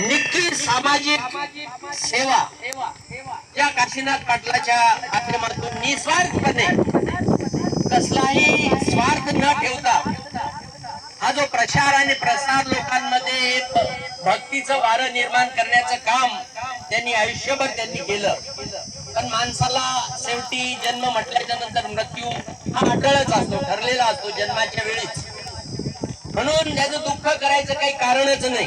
निक्की सामाजिक सेवा. या काशीनाथ पाटलाच्या माध्यमातून निस्वार्थपणे कसलाही स्वार्थ न ठेवता हा जो प्रचार आणि प्रसार लोकांमध्ये भक्तीचं वारं निर्माण करण्याचं काम त्यांनी आयुष्यभर त्यांनी केलं. पण माणसाला शेवटी जन्म म्हटल्याच्या नंतर मृत्यू हा अटळच असतो ठरलेला असतो जन्माच्या वेळेस. म्हणून त्याचं दुःख करायचं काही कारणच नाही.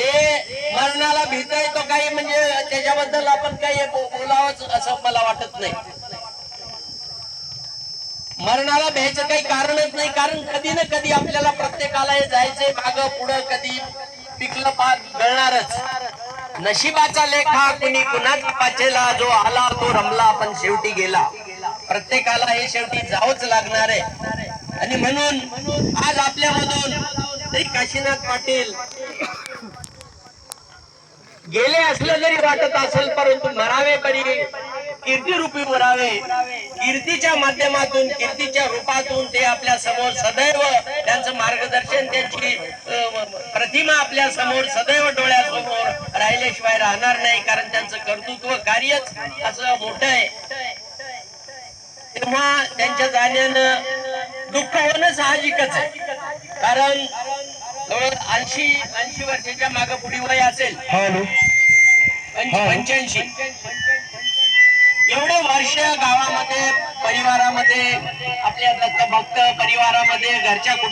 जे मरणाला भीतय तो काही म्हणजे त्याच्याबद्दल आपण काही बोलावंच असं मला वाटत नाही. मरणाला भ्यायचं काही कारणच नाही कारण कधी ना कधी आपल्याला प्रत्येकाला हे जायचंय माग पुढं कधी पिकलं पाक गळणारच. नशिबाचा लेखा कुणी कुणाचा पाचेला जो आला तो रमला पण शेवटी गेला. प्रत्येकाला हे शेवटी जावंच लागणार आहे. आणि म्हणून आज आपल्यामधून काशीनाथ पाटील गेले असलं जरी वाटत असेल परंतु मरावे बरी कीर्ती रूपी मरावे. कीर्तीच्या माध्यमातून कीर्तीच्या रूपातून ते आपल्यासमोर सदैव त्यांचं मार्गदर्शन त्यांची प्रतिमा आपल्यासमोर सदैव डोळ्यासमोर राहिल्याशिवाय राहणार नाही कारण त्यांचं कर्तृत्व कार्यच असं मोठं आहे. तेव्हा त्यांच्या जाण्यानं दुःख होणं साहजिकच आहे. कारण ऐंशी ऐंशी वर्षाच्या मागे पुढी वय असेल. पंच्याऐंशी. एवढे वर्ष गावामध्ये परिवारामध्ये आपल्या दत्तभक्त परिवारामध्ये घरच्या